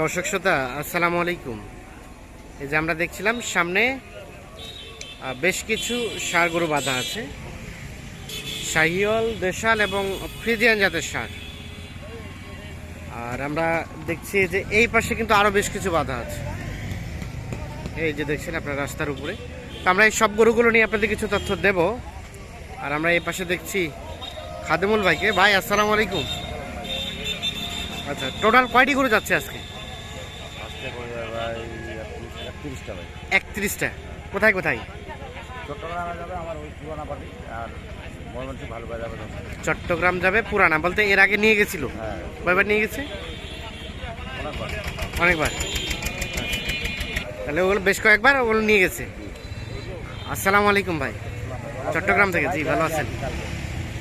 দর্শক শ্রোতা, আসসালামু আলাইকুম। এই যে আমরা দেখছিলাম, সামনে বেশ কিছু সার গরু বাঁধা আছে। শাহিওয়াল, দেশাল এবং ফ্রিজিয়ান জাতের সার। আর আমরা দেখছি যে এই পাশে কিন্তু আরও বেশ কিছু বাঁধা আছে। এই যে দেখছেন আপনার রাস্তার উপরে। তো আমরা এই সব গরুগুলো নিয়ে আপনাদের কিছু তথ্য দেব। আর আমরা এই পাশে দেখছি খাদেমুল ভাইকে। ভাই, আসসালামু আলাইকুম। আচ্ছা টোটাল কয়টি গরু যাচ্ছে আজকে? একত্রিশটা কোথায় কোথায়? চট্টগ্রামে যাবে আমার ওই পুরানা পার্টি আর ময়মনসিংহ ভালো যাবে চট্টগ্রাম যাবে পুরানা বলতে এর আগে নিয়ে গেছিল? হ্যাঁ। কয়বার নিয়ে গেছে? অনেকবার। অনেকবার। তাহলে ওগুলো বেশ কয়েকবার ওগুলো নিয়ে গেছে। আসসালামু আলাইকুম ভাই। চট্টগ্রাম থেকে জি ভালো আছেন।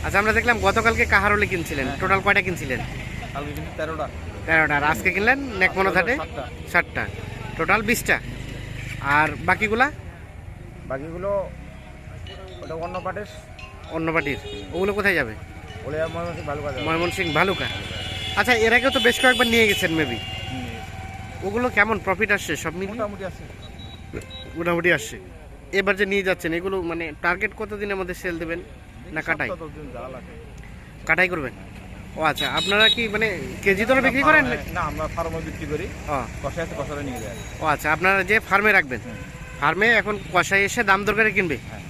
আচ্ছা আমরা দেখলাম গতকালকে কাহারলে কিনছিলেন? টোটাল কয়টা কিনছিলেন? তেরোটা। তেরোটা। আর আজকে কিনলেন? নেকমনো সাতটা। ষাটটা টোটাল বিশটা? আর বাকিগুলা? বাকিগুলো ওটা অন্য পার্টির। অন্য পার্টির। ওগুলো কোথায় যাবে? যাবে ময়মনসিং ভালুকা আচ্ছা এর আগেও তো বেশ কয়েকবার নিয়ে গেছেন মেবি? ওগুলো কেমন? প্রফিট আসছে? সব মিলিয়ে? মোটামুটি আছে মোটামুটি আসছে। এবার যে নিয়ে যাচ্ছেন এগুলো মানে টার্গেট কত দিনের মধ্যে সেল দেবেন? না কাটাই? কাটাই করবেন? ও আচ্ছা আপনারা কি মানে কেজি দরে বিক্রি করেন? না আমরা ফার্মে বিক্রি করি। ও। কষে আছে কষারে নিয়ে যায়। ও আচ্ছা আপনারা যে ফার্মে রাখবেন ফার্মে এখন কষাই এসে দাম দরকারে কিনবে? হ্যাঁ।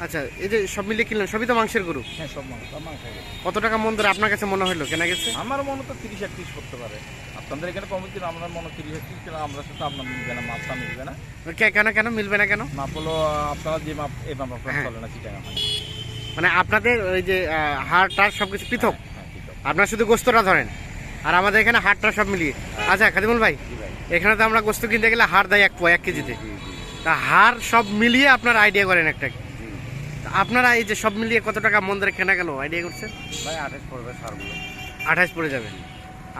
আচ্ছা এই যে সব মিলিয়ে কিনলেন সবই তো মাংসের গরু? হ্যাঁ সব মাংস মাংস কত টাকা মন ধরে আপনার কাছে মনে হলো কেনা গেছে? আমার মনে তো তিরিশ একত্রিশ করতে পারে। আপনাদের এখানে কম কিন্তু আমরা মনে তিরিশ একত্রিশ কিন্তু আমরা সাথে আপনার মিলবে না মাপটা মিলবে না। কে- কেন কেন মিলবে না কেন? মাপ হলো আপনারা যে মাপ এই মাপ আপনারা হ্যাঁ। চলে না হয় মানে আপনাদের ওই যে হাড় টার সব কিছু পৃথক? আপনারা শুধু গোস্তটা ধরেন। আর আমাদের এখানে হাটটা সব মিলিয়ে। আচ্ছা খাদিমুল ভাই এখানে তো আমরা গোস্ত কিনতে গেলে হাড় দেয় এক পোয়া এক কেজিতে। তা হাড় সব মিলিয়ে আপনার আইডিয়া করেন একটা। আপনারা এই যে সব মিলিয়ে কত টাকা মন্দিরে কেনা গেল? আইডিয়া করছেন? ভাই আঠাশ পড়বে সারগুলো। আঠাশ পড়ে যাবে।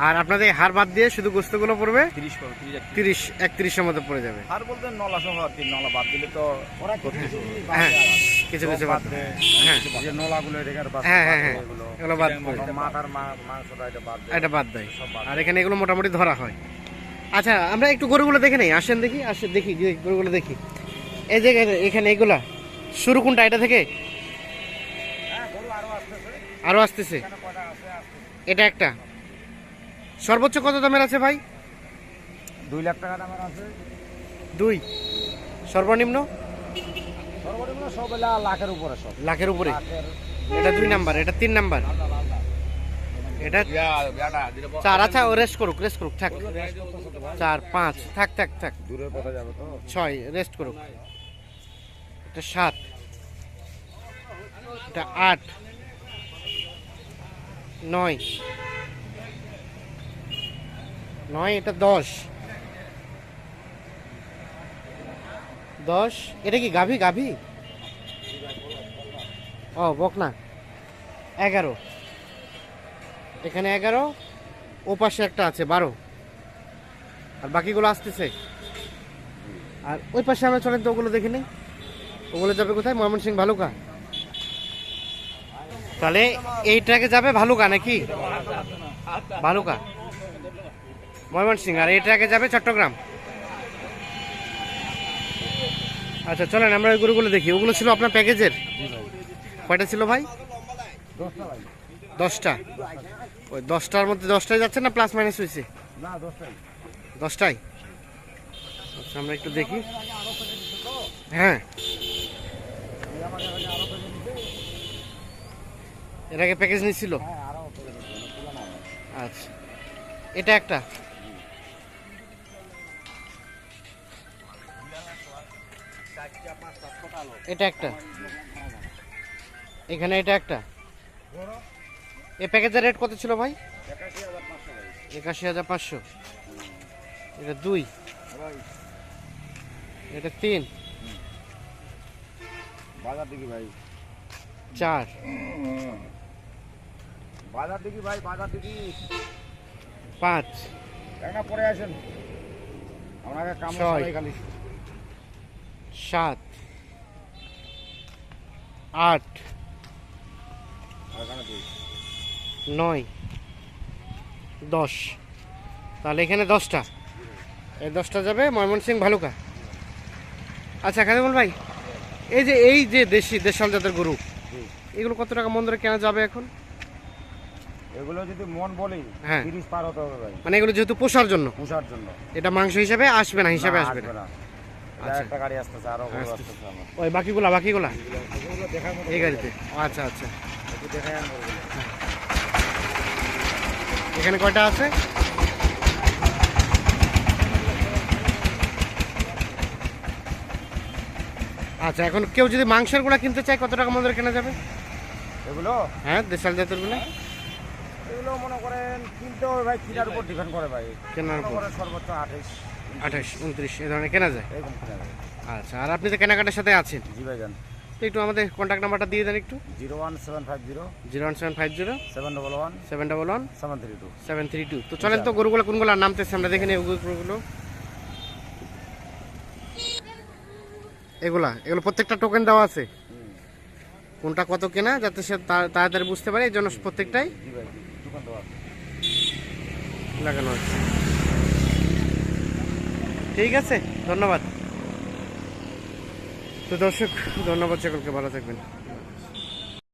আর আপনাদের হার বাদ দিয়ে শুধু গোস্তগুলো পড়বে? তিরিশ একত্রিশের মতো পড়ে যাবে। আর বলতে নলা সহ আর কি নলা বাদ দিলে তো হ্যাঁ কিছু কিছু বাদ। হ্যাঁ। নলাগুলো হ্যাঁ, হ্যাঁ, হ্যাঁ। এগুলো। বাদ মাথার মাংসটা এটা বাদ দেয়। এটা বাদ দেয়। আর এখানে এগুলো মোটামুটি ধরা হয়। আচ্ছা আমরা একটু গরুগুলো দেখে নেই। আসেন দেখি আসেন দেখি যে গরুগুলো দেখি। এই যে এখানে এগুলা। শুরু কোনটা এটা থেকে? হ্যাঁ, আরও আসতেছে। এটা একটা। সর্বোচ্চ কত দামের আছে ভাই? দুই লাখ টাকা দামের আছে। দুই। সর্বনিম্ন? সর্বনিম্ন সব লাখের উপরে সব। লাখের উপরে? এটা দুই নাম্বার এটা তিন নাম্বার। এটা চার আচ্ছা ও রেস্ট করুক রেস্ট করুক থাক। চার পাঁচ থাক থাক থাক। দূরের পথে যাবে তো। ছয় রেস্ট করুক। এটা সাত। এটা আট। নয়। নয়, এটা দশ। দশ? এটা কি গাভী? গাভী? ও, বকনা। এগারো। এখানে এগারো, ও পাশে একটা আছে, বারো। আর বাকিগুলো আসতেছে। আর ওই পাশে আমরা চলেন তো, ওগুলো দেখে নেই। ওগুলো যাবে কোথায়? ময়মনসিং ভালুকা। তাহলে এই ট্র্যাকে যাবে ভালুকা নাকি? ভালুকা। ময়মনসিং আর এই ট্র্যাকে যাবে চট্টগ্রাম। আচ্ছা চলেন, আমরা ওই গরুগুলো দেখি। ওগুলো ছিল আপনার প্যাকেজের? কয়টা ছিল ভাই? দশটা। ওই দশটার মধ্যে দশটায় যাচ্ছে না প্লাস মাইনাস হয়েছে? দশটায়। আচ্ছা আমরা একটু দেখি। হ্যাঁ। এর আগে প্যাকেজ নিচ্ছিল হ্যাঁ আচ্ছা। এটা একটা। এটা একটা। এখানে এটা একটা। এই প্যাকেজের রেট কত ছিল ভাই? একাশি হাজার পাঁচশো। এটা দুই। এটা তিন। বাজার দেখি ভাই। চার। বাজার দেখি ভাই বাজার দেখি। পাঁচ। পরে আসেন আপনাকে কাম ছয়। খালি। সাত। আট। নয়। দশ। তাহলে এখানে দশটা। এই দশটা যাবে ময়মনসিং ভালুকা। আচ্ছা খাদিমুল ভাই এই যে এই যে দেশি দেশাল জাতের গরু এগুলো কত টাকা মন ধরে কেনা যাবে এখন? এগুলো যদি মন বলি হ্যাঁ। পার হতে হবে ভাই। মানে এগুলো যেহেতু পোষার জন্য। পুষার জন্য। এটা মাংস হিসাবে আসবে না হিসাবে আসবে না। একটা গাড়ি আসতেছে আরও গরু আসতেছে। আসতেছে আমার। ওই বাকিগুলা বাকিগুলা? এগুলো দেখার মতো এই গাড়িতে? আচ্ছা আচ্ছা। আনব ওগুলো। এখানে কয়টা আছে? আচ্ছা এখন কেউ যদি মাংসেরগুলা কিনতে চায় কত টাকা মধ্যে কেনা যাবে? এগুলো? হ্যাঁ দেশাল জাতেরগুলা এগুলো মনে করেন কিনতে হবে ভাই কিনার উপর ডিপেন্ড করে ভাই। কেনার উপর। সর্বোচ্চ আঠাইশ। আঠাশ উনত্রিশ এ ধরনের কেনা যায়? আচ্ছা আর আপনি তো কেনাকাটার সাথে আছেন। জি ভাই যান তো একটু আমাদের কন্ট্যাক্ট নাম্বারটা দিয়ে দেন একটু। Zero one seven five zero zero one seven five zero seven double one seven double one seven three two. Seven three two. তো চলেন তো গরুগুলো কোনগুলো নামতেছে? আমরা দেখে নিই গরুগুলো। এগুলা এগুলো প্রত্যেকটা টোকেন দেওয়া আছে। কোনটা কত কেনা যাতে সে তাড়াতাড়ি বুঝতে পারে এই জন্য প্রত্যেকটাই। লাগানো আছে। ঠিক আছে? ধন্যবাদ। তো দর্শক ধন্যবাদ সকলকে ভালো থাকবেন।